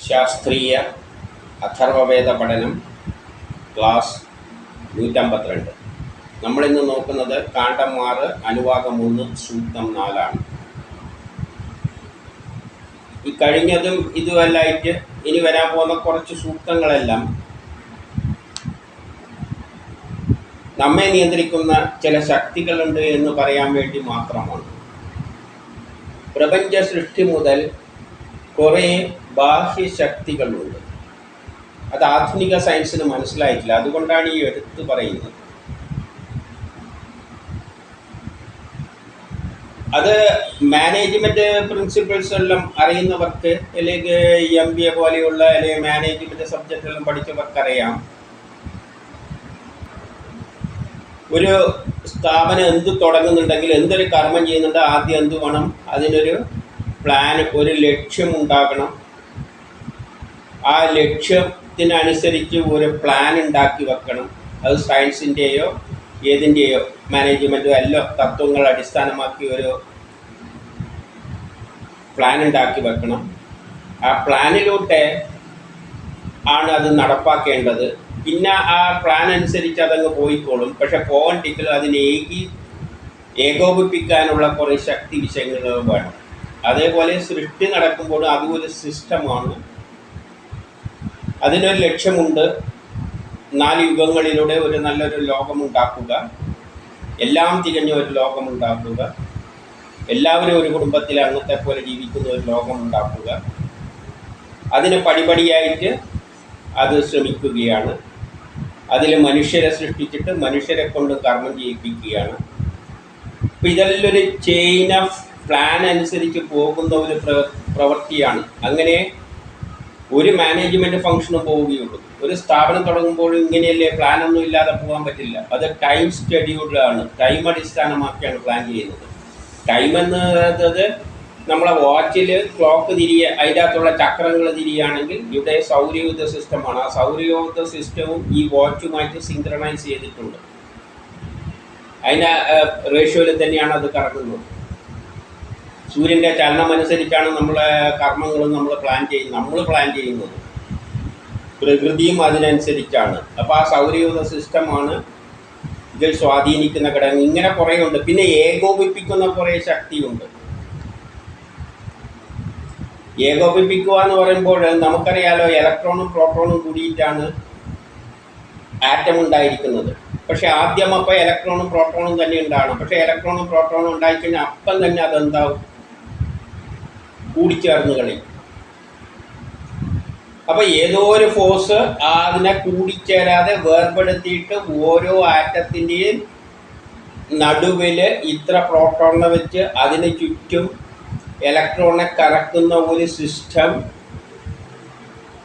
ശാസ്ത്രീയ അഥർവവേദ പഠനം ക്ലാസ് നൂറ്റമ്പത്തിരണ്ട്. നമ്മളിന്ന് നോക്കുന്നത് കാണ്ഡം ആറ് അനുവാദം മൂന്ന് സൂക്തം നാലാണ്. ഈ കഴിഞ്ഞതും ഇതുമല്ലായിട്ട് ഇനി വരാൻ പോകുന്ന കുറച്ച് സൂക്തങ്ങളെല്ലാം നമ്മെ നിയന്ത്രിക്കുന്ന ചില ശക്തികളുണ്ട് എന്ന് പറയാൻ വേണ്ടി മാത്രമാണ്. പ്രപഞ്ച സൃഷ്ടി മുതൽ കുറേ ബാഹ്യശക്തികളുണ്ട്. അത് ആധുനിക സയൻസിന് മനസ്സിലായിട്ടില്ല. അതുകൊണ്ടാണ് ഈ എടുത്തു പറയുന്നത്. അത് മാനേജ്മെന്റ് പ്രിൻസിപ്പിൾസ് എല്ലാം അറിയുന്നവർക്ക് അല്ലെങ്കിൽ എം ബി എ പോലെയുള്ള അല്ലെങ്കിൽ മാനേജ്മെന്റ് സബ്ജക്റ്റ് എല്ലാം പഠിച്ചവർക്ക് അറിയാം ഒരു സ്ഥാപനം എന്ത് തുടങ്ങുന്നുണ്ടെങ്കിൽ എന്തൊരു കർമ്മം ചെയ്യുന്നുണ്ട് ആദ്യം എന്ത് വേണം അതിനൊരു പ്ലാൻ ഒരു ലക്ഷ്യം ഉണ്ടാകണം. ആ ലക്ഷ്യത്തിനനുസരിച്ച് ഒരു പ്ലാൻ ഉണ്ടാക്കി വെക്കണം. അത് സയൻസിന്റെയോ ഏതിന്റെയോ മാനേജ്മെന്റോ എല്ലാം തത്വങ്ങൾ അടിസ്ഥാനമാക്കി ഒരു പ്ലാൻ ഉണ്ടാക്കി വെക്കണം. ആ പ്ലാനിലൂടെ ആണ് അത് നടപ്പാക്കേണ്ടത്. പിന്നെ ആ പ്ലാൻ അനുസരിച്ച് അതങ്ങ് പോയിക്കോളും. പക്ഷെ പോകണ്ടെങ്കിൽ അതിനെ ഏകി ഏകോപിപ്പിക്കാനുള്ള കുറേ ശക്തി വിഷയങ്ങൾ വേണം. അതേപോലെ സൃഷ്ടി നടക്കുമ്പോൾ അതും ഒരു സിസ്റ്റമാണ് അതിനൊരു ലക്ഷ്യമുണ്ട്. നാല് യുഗങ്ങളിലൂടെ ഒരു നല്ലൊരു ലോകമുണ്ടാക്കുക. എല്ലാം തികഞ്ഞ ഒരു ലോകമുണ്ടാക്കുക. എല്ലാവരും ഒരു കുടുംബത്തിൽ അന്നത്തെ പോലെ ജീവിക്കുന്ന ഒരു ലോകമുണ്ടാക്കുക. അതിന് പടിപടിയായിട്ട് അത് ശ്രമിക്കുകയാണ്. അതിൽ മനുഷ്യരെ സൃഷ്ടിച്ചിട്ട് മനുഷ്യരെ കൊണ്ട് കർമ്മം ചെയ്യിപ്പിക്കുകയാണ്. അപ്പം ഇതെല്ലാം ഒരു ചെയിൻ ഓഫ് പ്ലാൻ അനുസരിച്ച് പോകുന്ന ഒരു പ്രവ പ്രവൃത്തിയാണ്. അങ്ങനെ ഒരു മാനേജ്മെന്റ് ഫംഗ്ഷന് പോവുകയുള്ളൂ. ഒരു സ്ഥാപനം തുടങ്ങുമ്പോൾ ഇങ്ങനെയല്ലേ പ്ലാനൊന്നും ഇല്ലാതെ പോകാൻ പറ്റില്ല. അത് ടൈം ഷെഡ്യൂൾഡാണ് ടൈം അടിസ്ഥാനമാക്കിയാണ് പ്ലാൻ ചെയ്യുന്നത്. ടൈം എന്നത് നമ്മളെ വാച്ചിൽ ക്ലോക്ക് തിരിയ അതിന്റെ അകത്തുള്ള ചക്രങ്ങൾ തിരിയുകയാണെങ്കിൽ ഇവിടെ സൗരയൂഥ സിസ്റ്റമാണ് ആ സൗരയൂഥ സിസ്റ്റവും ഈ വാച്ചുമായിട്ട് സിങ്ക്രണൈസ് ചെയ്തിട്ടുണ്ട്. അതിന്റെ റേഷ്യോയിൽ തന്നെയാണ് അത് കറങ്ങുന്നത്. സൂര്യന്റെ ചലനം അനുസരിച്ചാണ് നമ്മളെ കർമ്മങ്ങളും നമ്മൾ പ്ലാൻ ചെയ്യുന്നത് നമ്മൾ പ്ലാൻ ചെയ്യുന്നത്. പ്രകൃതിയും അതിനനുസരിച്ചാണ്. അപ്പോൾ ആ സൗരയൂഥ സിസ്റ്റമാണ് ഇതിൽ സ്വാധീനിക്കുന്ന ഘടകം ഇങ്ങനെ കുറേ ഉണ്ട് പിന്നെ ഏകോപിപ്പിക്കുന്ന കുറേ ശക്തിയുണ്ട്. ഏകോപിപ്പിക്കുക എന്ന് പറയുമ്പോൾ നമുക്കറിയാലോ ഇലക്ട്രോണും പ്രോട്ടോണും കൂടിയിട്ടാണ് ആറ്റം ഉണ്ടായിരിക്കുന്നത്. പക്ഷെ ആദ്യം അപ്പോൾ ഇലക്ട്രോണും പ്രോട്ടോണും തന്നെ ഉണ്ടാകണം പക്ഷേ ഇലക്ട്രോണും പ്രോട്ടോണും ഉണ്ടായിക്കഴിഞ്ഞാൽ അപ്പം തന്നെ അതെന്താവും? കൂടിച്ചേർന്ന് കളി. അപ്പം ഏതോ ഒരു ഫോഴ്സ് അതിനെ കൂടിച്ചേരാതെ വേർപെടുത്തിയിട്ട് ഓരോ ആറ്റത്തിന്റെയും നടുവിൽ ഇത്ര പ്രോട്ടോണിനെ വെച്ച് അതിന് ചുറ്റും ഇലക്ട്രോണെ കറക്കുന്ന ഒരു സിസ്റ്റം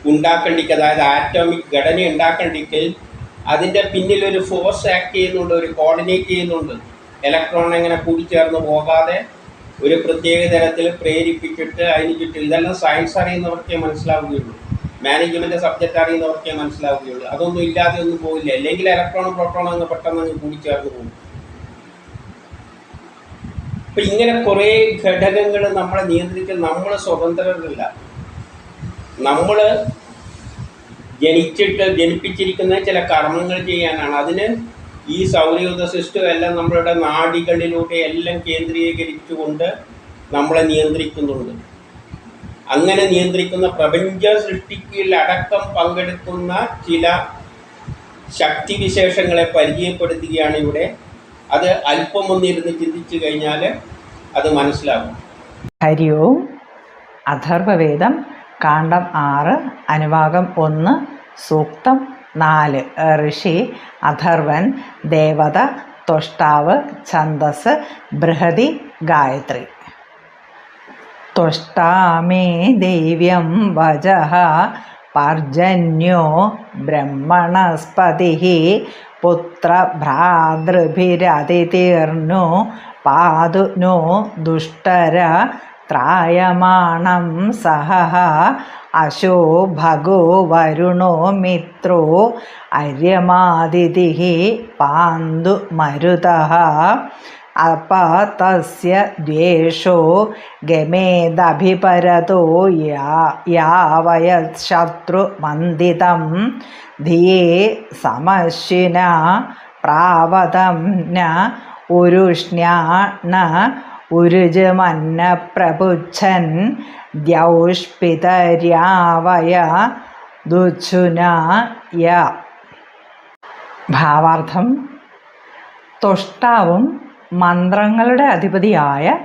ഉണ്ടാക്കേണ്ടിക്ക് അതായത് ആറ്റോമിക് ഘടന ഉണ്ടാക്കണ്ടിക്ക് അതിന്റെ പിന്നിൽ ഒരു ഫോഴ്സ് ആക്ട് ചെയ്യുന്നുണ്ട് ഒരു കോർഡിനേറ്റ് ചെയ്യുന്നുണ്ട്. ഇലക്ട്രോൺ എങ്ങനെ കൂടിച്ചേർന്ന് പോകാതെ ഒരു പ്രത്യേക തരത്തിൽ പ്രേരിപ്പിച്ചിട്ട് അതിന് ചുറ്റും ഇതെല്ലാം സയൻസ് അറിയുന്നവർക്കേ മനസ്സിലാവുകയുള്ളൂ. മാനേജ്മെന്റ് സബ്ജക്റ്റ് അറിയുന്നവർക്കേ മനസ്സിലാവുകയുള്ളൂ. അതൊന്നും ഇല്ലാതെ ഒന്നും പോകില്ല അല്ലെങ്കിൽ ഇലക്ട്രോണും പ്രോട്ടോണും അങ്ങ് പെട്ടെന്ന് അങ്ങ് കൂടിച്ചേർന്ന് പോകും. അപ്പം ഇങ്ങനെ കുറേ ഘടകങ്ങൾ നമ്മളെ നിയന്ത്രിക്കാൻ നമ്മൾ സ്വതന്ത്രരല്ല. നമ്മൾ ജനിച്ചിട്ട് ജനിപ്പിച്ചിരിക്കുന്ന ചില കർമ്മങ്ങൾ ചെയ്യാനാണ്. അതിന് ഈ സൗരയൂഥ സിസ്റ്റം എല്ലാം നമ്മളുടെ നാടികളിലൂടെ എല്ലാം കേന്ദ്രീകരിച്ചുകൊണ്ട് നമ്മളെ നിയന്ത്രിക്കുന്നുണ്ട്. അങ്ങനെ നിയന്ത്രിക്കുന്ന പ്രപഞ്ച സൃഷ്ടിക്കിൽ അടക്കം പങ്കെടുക്കുന്ന ചില ശക്തിവിശേഷങ്ങളെ പരിചയപ്പെടുത്തുകയാണ് ഇവിടെ. അത് അല്പം ഒന്നിരുന്ന് ചിന്തിച്ചു കഴിഞ്ഞാൽ അത് മനസ്സിലാകും. ഹരി ഓം. അഥർവവേദം കാണ്ഡം ആറ് അനുവാകം ഒന്ന് സൂക്തം നാല് ഋഷി അഥർവൻ ദേവത തൊഷ്ടാവ് ഛന്ദസ് ബൃഹതി ഗായത്രി. തൊഷ്ടാമേ ദൈവ്യം വജഃ പർജന്യോ ബ്രഹ്മണസ്പതി പുത്രഭ്രാതൃഭിരതിർണു പാതു നോ ദുഷ്ടര ത്രായമാണം സഹ അശോ ഭഗോ വരുണോ മിത്രോ അര്യമാതിഥി പാന്തു മരുതഃ അപതസ്യ ദ്വേഷോ ഗമേദഭിപരതോ യാ യാവയത് ശത്രുമന്ദിതം ധിയേ സമശിന പ്രാവതം ന ഉരുഷ്ണ്യാണ ഉരുജമന്ന പ്രപുച്ഛൻ ദ്യൗഷ്പിതര്യാവയ ദുച്ഛുനായ ഭാവാർത്ഥം. തൊഷ്ടാവും മന്ത്രങ്ങളുടെ അധിപതിയായ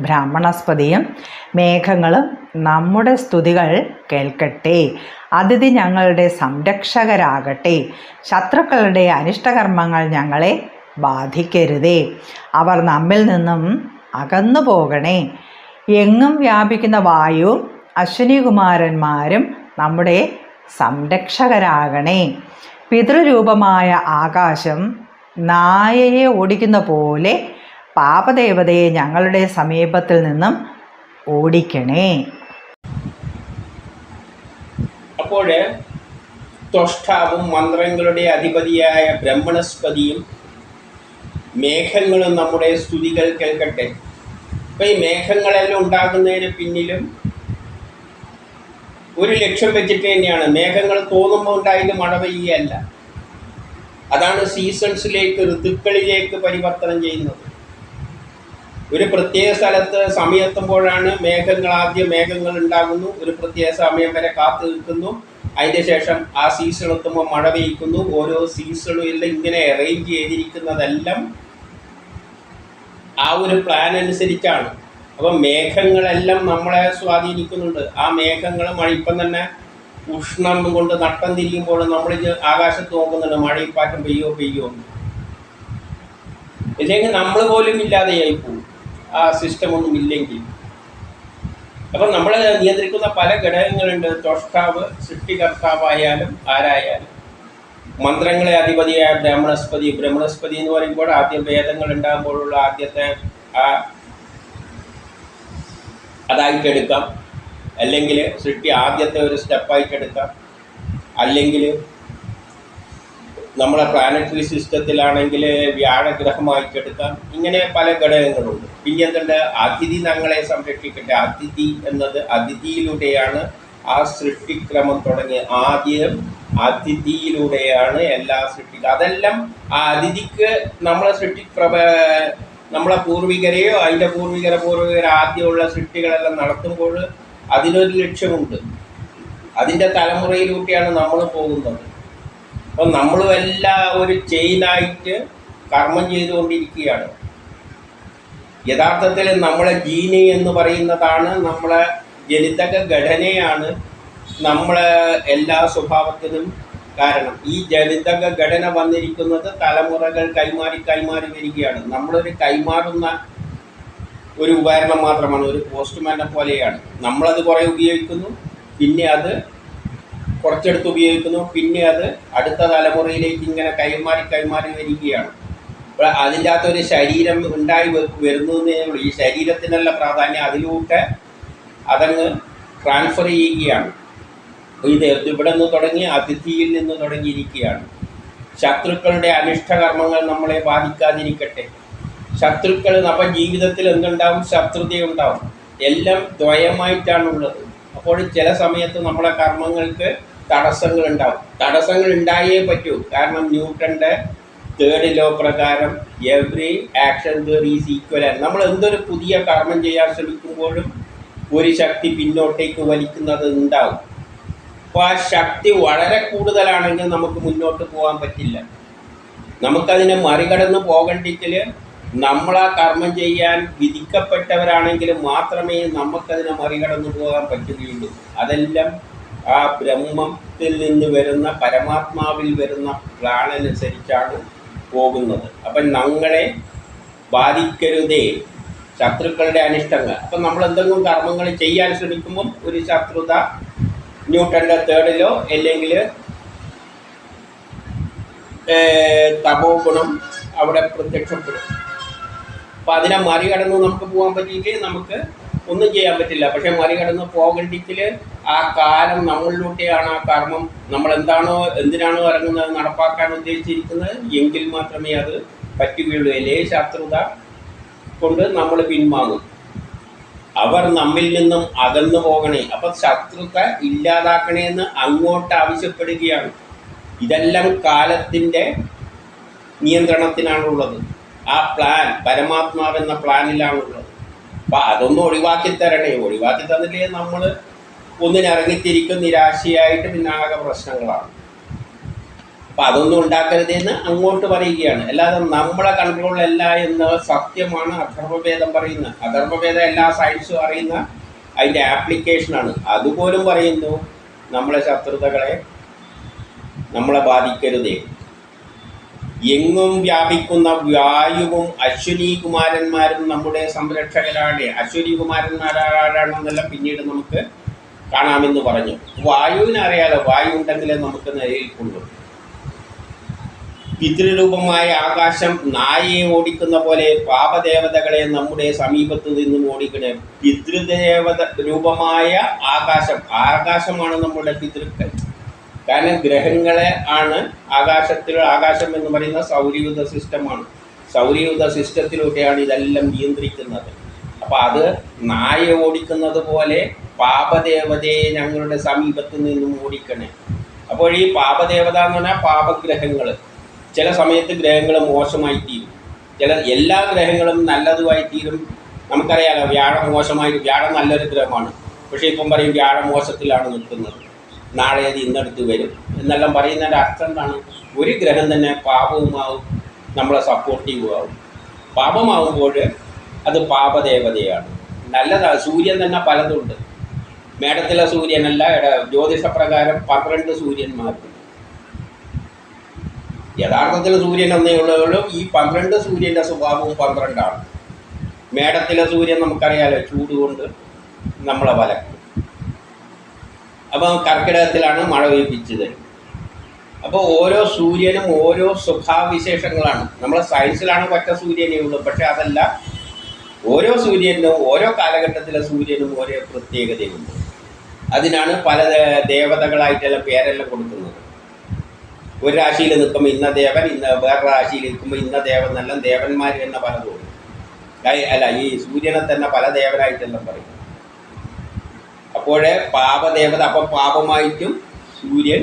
ബ്രാഹ്മണസ്പതിയും മേഘങ്ങളും നമ്മുടെ സ്തുതികൾ കേൾക്കട്ടെ. അതിഥി ഞങ്ങളുടെ സംരക്ഷകരാകട്ടെ. ശത്രുക്കളുടെ അനിഷ്ടകർമ്മങ്ങൾ ഞങ്ങളെ ബാധിക്കരുതേ. അവർ നമ്മിൽ നിന്നും അകന്നു പോകണേ. എങ്ങും വ്യാപിക്കുന്ന വായുവും അശ്വിനികുമാരന്മാരും നമ്മുടെ സംരക്ഷകരാകണേ. പിതൃരൂപമായ ആകാശം നായയെ ഓടിക്കുന്ന പോലെ പാപദേവതയെ ഞങ്ങളുടെ സമീപത്തിൽ നിന്നും ഓടിക്കണേ. അപ്പോൾ ത്വഷ്ടാവും മന്ത്രങ്ങളുടെ അധിപതിയായ ബ്രഹ്മണസ്പതിയും മേഘങ്ങളും നമ്മുടെ സ്തുതികൾ കേൾക്കട്ടെ. അപ്പം ഈ മേഘങ്ങളെല്ലാം ഉണ്ടാകുന്നതിന് പിന്നിലും ഒരു ലക്ഷ്യം വെച്ചിട്ട് തന്നെയാണ്. മേഘങ്ങൾ തോന്നുമ്പോൾ ഉണ്ടായത് മഴ പെയ്യല്ല അതാണ് സീസൺസിലേക്ക് ഋതുക്കളിലേക്ക് പരിവർത്തനം ചെയ്യുന്നത്. ഒരു പ്രത്യേക സ്ഥലത്ത് സമയത്തുമ്പോഴാണ് മേഘങ്ങൾ ആദ്യം മേഘങ്ങൾ ഉണ്ടാകുന്നു. ഒരു പ്രത്യേക സമയം വരെ കാത്തു നിൽക്കുന്നു. അതിന്റെ ശേഷം ആ സീസൺ എത്തുമ്പോൾ മഴ പെയ്ക്കുന്നു ഓരോ സീസണും എല്ലാം ഇങ്ങനെ അറേഞ്ച് ചെയ്തിരിക്കുന്നതെല്ലാം ആ ഒരു പ്ലാൻ അനുസരിച്ചാണ്. അപ്പം മേഘങ്ങളെല്ലാം നമ്മളെ സ്വാധീനിക്കുന്നുണ്ട്. ആ മേഘങ്ങൾ മഴ ഇപ്പം തന്നെ ഉഷ്ണം കൊണ്ട് നട്ടം തിരിയുമ്പോൾ നമ്മൾ ആകാശത്ത് നോക്കുന്നുണ്ട്. മഴയിപ്പാറ്റം പെയ്യോ പെയ്യോ. എന്ന്. ഇല്ലെങ്കിൽ നമ്മൾ പോലും ഇല്ലാതെയായി പോകും. ആ സിസ്റ്റം ഒന്നും ഇല്ലെങ്കിൽ. അപ്പം നമ്മൾ നിയന്ത്രിക്കുന്ന പല ഘടകങ്ങളുണ്ട്. തൊഷ്ടാവ് സൃഷ്ടികർത്താവായാലും ആരായാലും. മന്ത്രങ്ങളെ അധിപതിയായ ബ്രഹ്മണസ്പതി ബ്രഹ്മണസ്പതി എന്ന് പറയുമ്പോൾ ആദ്യം വേദങ്ങൾ ഉണ്ടാകുമ്പോഴുള്ള ആദ്യത്തെ ആ അതായിട്ടെടുക്കാം. അല്ലെങ്കിൽ സൃഷ്ടി ആദ്യത്തെ ഒരു സ്റ്റെപ്പായിട്ട് എടുക്കാം അല്ലെങ്കിൽ നമ്മളെ പ്ലാനറ്ററി സിസ്റ്റത്തിലാണെങ്കിൽ വ്യാഴഗ്രഹമായിട്ട് എടുക്കാം ഇങ്ങനെ പല ഘടകങ്ങളുണ്ട്. പിന്നെ എന്തുണ്ട്? അതിഥി ഞങ്ങളെ സംരക്ഷിക്കട്ടെ. അതിഥി എന്നത് അതിഥിയിലൂടെയാണ് ആ സൃഷ്ടിക്രമം തുടങ്ങിയ ആദ്യം അതിഥിയിലൂടെയാണ് എല്ലാ സൃഷ്ടി അതെല്ലാം ആ അതിഥിക്ക് നമ്മളെ സൃഷ്ടി നമ്മളെ പൂർവികരെയോ അതിന്റെ പൂർവികര പൂർവികര ആദ്യമുള്ള സൃഷ്ടികളെല്ലാം നടത്തുമ്പോൾ അതിനൊരു ലക്ഷ്യമുണ്ട്. അതിന്റെ തലമുറയിലൂടെയാണ് നമ്മൾ പോകുന്നത്. അപ്പം നമ്മളും എല്ലാം ഒരു ചെയിനായിട്ട് കർമ്മം ചെയ്തുകൊണ്ടിരിക്കുകയാണ്. യഥാർത്ഥത്തിൽ നമ്മളെ ജീനി എന്ന് പറയുന്നതാണ് നമ്മളെ ജനിതക ഘടനയാണ് നമ്മളെ എല്ലാ സ്വഭാവത്തിനും കാരണം. ഈ ജനിതക ഘടന വന്നിരിക്കുന്നത് തലമുറകൾ കൈമാറി കൈമാറി വരികയാണ്. നമ്മളൊരു കൈമാറുന്ന ഒരു ഉപകരണം മാത്രമാണ് ഒരു പോസ്റ്റ്മാനെ പോലെയാണ്. നമ്മളത് കുറേ ഉപയോഗിക്കുന്നു പിന്നെ അത് കുറച്ചെടുത്ത് ഉപയോഗിക്കുന്നു പിന്നെ അത് അടുത്ത തലമുറയിലേക്ക് ഇങ്ങനെ കൈമാറി കൈമാറി വരികയാണ്. അപ്പോൾ അതിന്റെ അകത്തൊരു ശരീരം ഉണ്ടായി വരുന്നു വരുന്നതേ ഉള്ളൂ. ഈ ശരീരത്തിനുള്ള പ്രാധാന്യം അതിലൂടെ അതങ്ങ് ട്രാൻസ്ഫർ ചെയ്യുകയാണ്. ഇത് ഇവിടെ നിന്ന് തുടങ്ങി അതിഥിയിൽ നിന്ന് തുടങ്ങിയിരിക്കുകയാണ്. ശത്രുക്കളുടെ അനിഷ്ടകർമ്മങ്ങൾ നമ്മളെ ബാധിക്കാതിരിക്കട്ടെ. ശത്രുക്കൾ നമ്മുടെ ജീവിതത്തിൽ എന്തുണ്ടാവും ശത്രുതയുണ്ടാവും എല്ലാം ദ്വയമായിട്ടാണുള്ളത്. അപ്പോൾ ചില സമയത്ത് നമ്മുടെ കർമ്മങ്ങൾക്ക് തടസ്സങ്ങൾ ഉണ്ടാവും. തടസ്സങ്ങൾ ഉണ്ടായേ പറ്റൂ. കാരണം ന്യൂട്ടന്റെ തേർഡ് ലോ പ്രകാരം every action there is equal നമ്മൾ എന്തൊരു പുതിയ കർമ്മം ചെയ്യാൻ ശ്രമിക്കുമ്പോഴും ഒരു ശക്തി പിന്നോട്ടേക്ക് വലിക്കുന്നത് ഉണ്ടാവും. അപ്പോൾ ആ ശക്തി വളരെ കൂടുതലാണെങ്കിൽ നമുക്ക് മുന്നോട്ട് പോകാൻ പറ്റില്ല. നമുക്കതിനെ മറികടന്ന് പോകണ്ടെങ്കിൽ നമ്മൾ ആ കർമ്മം ചെയ്യാൻ വിധിക്കപ്പെട്ടവരാണെങ്കിൽ മാത്രമേ നമുക്കതിനെ മറികടന്ന് പോകാൻ പറ്റുകയുള്ളൂ. അതെല്ലാം ആ ബ്രഹ്മത്തിൽ നിന്ന് വരുന്ന പരമാത്മാവിൽ വരുന്ന പ്ലാൻ അനുസരിച്ചാണ് പോകുന്നത്. അപ്പം ഞങ്ങളെ ബാധിക്കരുതേ. ശത്രുക്കളുടെ അനിഷ്ടങ്ങൾ. അപ്പം നമ്മൾ എന്തെങ്കിലും കർമ്മങ്ങൾ ചെയ്യാൻ ശ്രമിക്കുമ്പം ഒരു ശത്രുത ന്യൂട്ടന്റെ തേർഡിലോ അല്ലെങ്കിൽ തമോ ഗുണം അവിടെ പ്രത്യക്ഷപ്പെടും. അപ്പം അതിനെ മറികടന്ന് നമുക്ക് പോകാൻ പറ്റിയിട്ട് നമുക്ക് ഒന്നും ചെയ്യാൻ പറ്റില്ല. പക്ഷെ മറികടന്ന് പോകണ്ടെങ്കിൽ ആ കാലം നമ്മളിലൂടെയാണ് ആ കർമ്മം. നമ്മൾ എന്താണോ എന്തിനാണോ ഇറങ്ങുന്നത് നടപ്പാക്കാൻ ഉദ്ദേശിച്ചിരിക്കുന്നത് എങ്കിൽ മാത്രമേ അത് പറ്റുകയുള്ളൂ. അല്ലേ ശത്രുത കൊണ്ട് നമ്മൾ പിൻവാങ്ങും. അവർ നമ്മിൽ നിന്നും അകന്നു പോകണേ. അപ്പം ശത്രുത ഇല്ലാതാക്കണേ എന്ന് അങ്ങോട്ട് ആവശ്യപ്പെടുകയാണ്. ഇതെല്ലാം കാലത്തിന്റെ നിയന്ത്രണത്തിനാണുള്ളത് ആ പ്ലാൻ പരമാത്മാവെന്ന പ്ലാനിലാണുള്ളത് അപ്പം അതൊന്നും ഒഴിവാക്കി തരണേ. ഒഴിവാക്കി തന്നില്ലേ നമ്മൾ ഒന്നിനിറങ്ങിത്തിരിക്കും നിരാശയായിട്ട് പിന്നാകെ പ്രശ്നങ്ങളാണ്. അപ്പം അതൊന്നും ഉണ്ടാക്കരുതെന്ന് അങ്ങോട്ട് പറയുകയാണ്. അല്ലാതെ നമ്മളെ കൺട്രോളിലല്ല എന്ന് സത്യമാണ് അധർമ്മഭേദം പറയുന്ന അധർമ്മഭേദം എല്ലാ സയൻസും അറിയുന്ന അതിന്റെ ആപ്ലിക്കേഷനാണ് അതുപോലും പറയുന്നു നമ്മളെ ശത്രുതകളെ നമ്മളെ ബാധിക്കരുതേ. എങ്ങും വ്യാപിക്കുന്ന വായുവും അശ്വിനി കുമാരന്മാരും നമ്മുടെ സംരക്ഷകരാണ്. അശ്വിനി കുമാരന്മാരാണെന്നല്ല പിന്നീട് നമുക്ക് കാണാമെന്ന് പറഞ്ഞു. വായുവിനറിയാലോ വായു ഉണ്ടെങ്കിലേ നമുക്ക് നിലനിൽക്കുള്ളൂ പിതൃരൂപമായ ആകാശം നായയെ ഓടിക്കുന്ന പോലെ പാപദേവതകളെ നമ്മുടെ സമീപത്ത് നിന്നും ഓടിക്കണേ. പിതൃദേവത രൂപമായ ആകാശം ആകാശമാണ് നമ്മുടെ പിതൃക്കൾ. കാരണം ഗ്രഹങ്ങളെ ആണ് ആകാശത്തിൽ ആകാശം എന്ന് പറയുന്ന സൗരയൂഥ സിസ്റ്റമാണ്. സൗരയൂഥ സിസ്റ്റത്തിലൂടെയാണ് ഇതെല്ലാം നിയന്ത്രിക്കുന്നത്. അപ്പോൾ അത് നായ ഓടിക്കുന്നത് പോലെ പാപദേവതയെ ഞങ്ങളുടെ സമീപത്ത് നിന്നും ഓടിക്കണേ. അപ്പോൾ ഈ പാപദേവത എന്ന് പറഞ്ഞാൽ പാപഗ്രഹങ്ങൾ ചില സമയത്ത് ഗ്രഹങ്ങൾ മോശമായി തീരും ചില എല്ലാ ഗ്രഹങ്ങളും നല്ലതുമായി തീരും നമുക്കറിയാലോ വ്യാഴം മോശമായി വ്യാഴം നല്ലൊരു ഗ്രഹമാണ്. പക്ഷേ ഇപ്പം പറയും വ്യാഴം മോശത്തിലാണ് നിൽക്കുന്നത്. നാളെ അത് ഇന്നെടുത്ത് വരും. എന്നെല്ലാം പറയുന്നതിന്റെ അർത്ഥം എന്താണ്? ഒരു ഗ്രഹം തന്നെ പാപവുമാവും നമ്മളെ സപ്പോർട്ടീവും ആവും പാപമാവുമ്പോൾ അത് പാപദേവതയാണ്. നല്ലതാണ് സൂര്യൻ തന്നെ പലതുണ്ട്. മേടത്തിലെ സൂര്യനല്ല ജ്യോതിഷപ്രകാരം പന്ത്രണ്ട് സൂര്യന്മാരുണ്ട്. യഥാർത്ഥത്തിൽ സൂര്യൻ എന്നേ ഈ പന്ത്രണ്ട് സൂര്യന്റെ സ്വഭാവവും പന്ത്രണ്ടാണ്. മേടത്തിലെ സൂര്യൻ നമുക്കറിയാലോ ചൂട് കൊണ്ട് നമ്മളെ വലക്കും. അപ്പോൾ കർക്കിടകത്തിലാണ് മഴ പെയ്പ്പിച്ചത്. അപ്പോൾ ഓരോ സൂര്യനും ഓരോ സ്വഭാവവിശേഷങ്ങളാണ്. നമ്മളെ സയൻസിലാണ് ഒറ്റ സൂര്യനേ ഉള്ളൂ പക്ഷെ അതല്ല ഓരോ സൂര്യനും ഓരോ കാലഘട്ടത്തിലെ സൂര്യനും ഓരോ പ്രത്യേകതയുണ്ട്. അതിനാണ് പല ദേവതകളായിട്ടുള്ള പേരെല്ലാം കൊടുക്കുന്നത്. ഒരു രാശിയിൽ നിൽക്കുമ്പോൾ ഇന്ന ദേവൻ ഇന്ന വേറെ രാശിയിൽ നിൽക്കുമ്പോൾ ഇന്ന ദേവൻ എന്നെല്ലാം ദേവന്മാർ തന്നെ പല തോന്നും. അല്ല ഈ സൂര്യനെ തന്നെ പല ദേവനായിട്ടെല്ലാം പറയും. അപ്പോഴേ പാപദേവത അപ്പം പാപമായിട്ടും സൂര്യൻ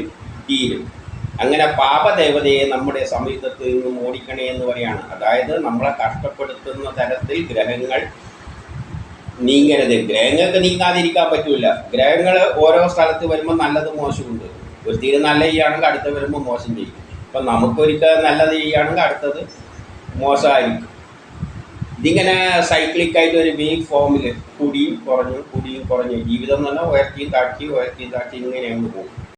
തീരും. അങ്ങനെ പാപദേവതയെ നമ്മുടെ സമീപത്ത് നിന്നും ഓടിക്കണേ എന്ന് പറയാണ്. അതായത് നമ്മളെ കഷ്ടപ്പെടുത്തുന്ന തരത്തിൽ ഗ്രഹങ്ങൾ നീങ്ങരുത്. ഗ്രഹങ്ങൾക്ക് നീങ്ങാതിരിക്കാൻ പറ്റില്ല ഗ്രഹങ്ങൾ ഓരോ സ്ഥലത്ത് വരുമ്പോൾ നല്ലത് മോശമുണ്ട് ഒരു തീരെ നല്ല ചെയ്യുകയാണെങ്കിൽ അടുത്ത വരുമ്പോൾ മോശം ചെയ്യും. അപ്പം നമുക്കൊരിക്കൽ നല്ലത് ചെയ്യുകയാണെങ്കിൽ അടുത്തത് മോശമായിരിക്കും. ഇതിങ്ങനെ സൈക്ലിക്കായിട്ട് ഒരു മെയിൻ ഫോമിൽ കൂടിയും കുറഞ്ഞു കൂടിയും കുറഞ്ഞു ജീവിതം എന്ന് പറഞ്ഞാൽ ഉയർത്തിയും താഴ്ത്തിയും ഉയർത്തിയും താഴ്ത്തിയും ഇങ്ങനെ അങ്ങ് പോകും.